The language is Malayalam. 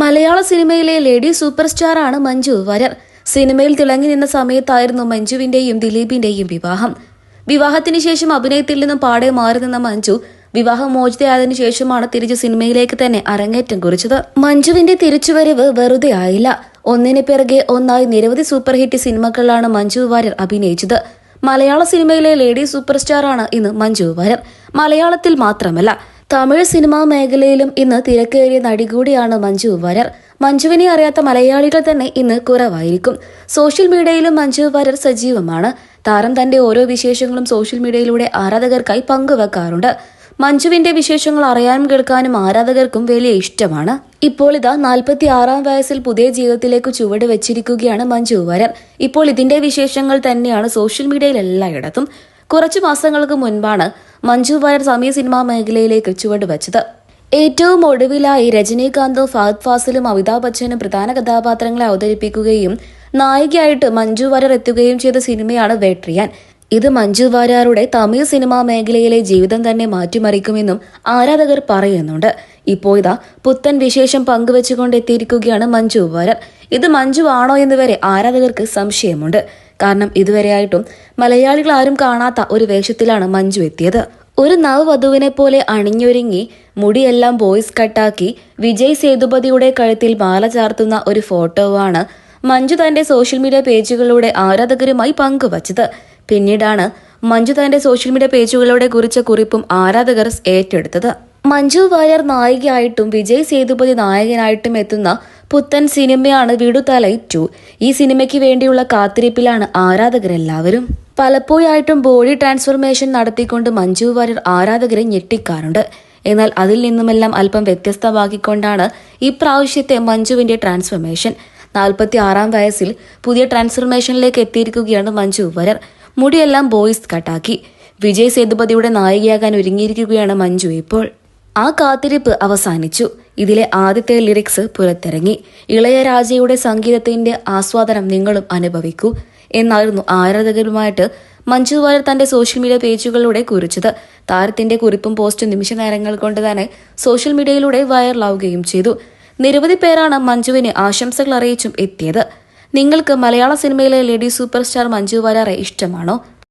മലയാള സിനിമയിലെ ലേഡി സൂപ്പർ സ്റ്റാറാണ് മഞ്ജു വരർ. സിനിമയിൽ തിളങ്ങി നിന്ന സമയത്തായിരുന്നു മഞ്ജുവിന്റെയും ദിലീപിന്റെയും വിവാഹം. വിവാഹത്തിന് ശേഷം അഭിനയത്തിൽ നിന്നും പാടെ മാറി നിന്ന മഞ്ജു വിവാഹമോചിതയായതിനു ശേഷമാണ് തിരിച്ചു സിനിമയിലേക്ക് തന്നെ അരങ്ങേറ്റം കുറിച്ചത്. മഞ്ജുവിന്റെ തിരിച്ചുവരവ് വെറുതെ ആയില്ല. ഒന്നിന് പിറകെ ഒന്നായി നിരവധി സൂപ്പർ ഹിറ്റ് സിനിമകളിലാണ് മഞ്ജു വാര്യർ അഭിനയിച്ചത്. മലയാള സിനിമയിലെ ലേഡി സൂപ്പർ സ്റ്റാറാണ് ഇന്ന് മഞ്ജു വാര്യർ മലയാളത്തിൽ മാത്രമല്ല തമിഴ് സിനിമാ മേഖലയിലും ഇന്ന് തിരക്കേറിയ നടി കൂടിയാണ് മഞ്ജു വരർ മഞ്ജുവിനെ അറിയാത്ത മലയാളികൾ തന്നെ ഇന്ന് കുറവായിരിക്കും. സോഷ്യൽ മീഡിയയിലും മഞ്ജു വരർ സജീവമാണ്. താരം തന്റെ ഓരോ വിശേഷങ്ങളും സോഷ്യൽ മീഡിയയിലൂടെ ആരാധകർക്കായി പങ്കുവെക്കാറുണ്ട്. മഞ്ജുവിന്റെ വിശേഷങ്ങൾ അറിയാനും കേൾക്കാനും ആരാധകർക്കും വലിയ ഇഷ്ടമാണ്. ഇപ്പോൾ ഇതാ നാൽപ്പത്തി ആറാം വയസ്സിൽ പുതിയ ജീവിതത്തിലേക്ക് ചുവട് വെച്ചിരിക്കുകയാണ് മഞ്ജു വരർ ഇപ്പോൾ ഇതിന്റെ വിശേഷങ്ങൾ തന്നെയാണ് സോഷ്യൽ മീഡിയയിൽ എല്ലായിടത്തും. കുറച്ചു മാസങ്ങൾക്ക് മുൻപാണ് മഞ്ജു വാര്യർ തമിഴ് സിനിമാ മേഖലയിലേക്ക് ചുവട് വെച്ചത്. ഏറ്റവും ഒടുവിലായി രജനീകാന്തും ഫഹദ് ഫാസിലും അമിതാഭ് ബച്ചനും പ്രധാന കഥാപാത്രങ്ങളെ അവതരിപ്പിക്കുകയും നായികയായിട്ട് മഞ്ജു വാര്യർ എത്തുകയും ചെയ്ത സിനിമയാണ് വേട്രിയാൻ. ഇത് മഞ്ജു വാര്യാറുടെ തമിഴ് സിനിമാ മേഖലയിലെ ജീവിതം തന്നെ മാറ്റിമറിക്കുമെന്നും ആരാധകർ പറയുന്നുണ്ട്. ഇപ്പോ ഇതാ പുത്തൻ വിശേഷം പങ്കുവെച്ചുകൊണ്ട് എത്തിയിരിക്കുകയാണ് മഞ്ജു വാര്യർ. ഇത് മഞ്ജു ആണോ എന്ന് വരെ ആരാധകർക്ക് സംശയമുണ്ട്. കാരണം ഇതുവരെയായിട്ടും മലയാളികൾ ആരും കാണാത്ത ഒരു വേഷത്തിലാണ് മഞ്ജു എത്തിയത്. ഒരു നവവധുവിനെ പോലെ അണിഞ്ഞൊരുങ്ങി മുടിയെല്ലാം ബോയ്സ് കട്ടാക്കി വിജയ് സേതുപതിയുടെ കഴുത്തിൽ മാല ചാർത്തുന്ന ഒരു ഫോട്ടോവാണ് മഞ്ജു തന്റെ സോഷ്യൽ മീഡിയ പേജുകളിലൂടെ ആരാധകരുമായി പങ്കുവച്ചത്. പിന്നീടാണ് മഞ്ജു തന്റെ സോഷ്യൽ മീഡിയ പേജുകളിലൂടെ കുറിച്ച കുറിപ്പും ആരാധകർ ഏറ്റെടുത്തത്. മഞ്ജു വാര്യർ നായികയായിട്ടും വിജയ് സേതുപതി നായകനായിട്ടും എത്തുന്ന പുത്തൻ സിനിമയാണ് വിടുതലൈ ടു ഈ സിനിമയ്ക്ക് വേണ്ടിയുള്ള കാത്തിരിപ്പിലാണ് ആരാധകരെല്ലാവരും. പലപ്പോഴായിട്ടും ബോഡി ട്രാൻസ്ഫോർമേഷൻ നടത്തിക്കൊണ്ട് മഞ്ജു വാര്യർ ആരാധകരെ ഞെട്ടിക്കാറുണ്ട്. എന്നാൽ അതിൽ നിന്നുമെല്ലാം അല്പം വ്യത്യസ്തമാക്കിക്കൊണ്ടാണ് ഇപ്രാവശ്യത്തെ മഞ്ജുവിന്റെ ട്രാൻസ്ഫോർമേഷൻ. നാൽപ്പത്തി ആറാം വയസ്സിൽ പുതിയ ട്രാൻസ്ഫോർമേഷനിലേക്ക് എത്തിയിരിക്കുകയാണ് മഞ്ജു വാര്യർ. മുടിയെല്ലാം ബോയ്സ് കട്ടാക്കി. വിജയ് സേതുപതിയുടെ നായികയാകാൻ ഒരുങ്ങിയിരിക്കുകയാണ് മഞ്ജു ഇപ്പോൾ. ആ കാത്തിരിപ്പ് അവസാനിച്ചു. ഇതിലെ ആദ്യത്തെ ലിറിക്സ് പുറത്തിറങ്ങി. ഇളയരാജയുടെ സംഗീതത്തിന്റെ ആസ്വാദനം നിങ്ങളും അനുഭവിക്കൂ. എന്നായിരുന്നു ആരാധകരുമായിട്ട് മഞ്ജു വാര്യർ തന്റെ സോഷ്യൽ മീഡിയ പേജുകളിലൂടെ കുറിച്ചത്. താരത്തിന്റെ കുറിപ്പും പോസ്റ്റും നിമിഷ നേരങ്ങൾ കൊണ്ട് തന്നെ സോഷ്യൽ മീഡിയയിലൂടെ വൈറലാവുകയും ചെയ്തു. നിരവധി പേരാണ് മഞ്ജുവിന് ആശംസകൾ അറിയിച്ചും എത്തിയത്. നിങ്ങൾക്ക് മലയാള സിനിമയിലെ ലേഡി സൂപ്പർ സ്റ്റാർ മഞ്ജു വാര്യറെ ഇഷ്ടമാണോ?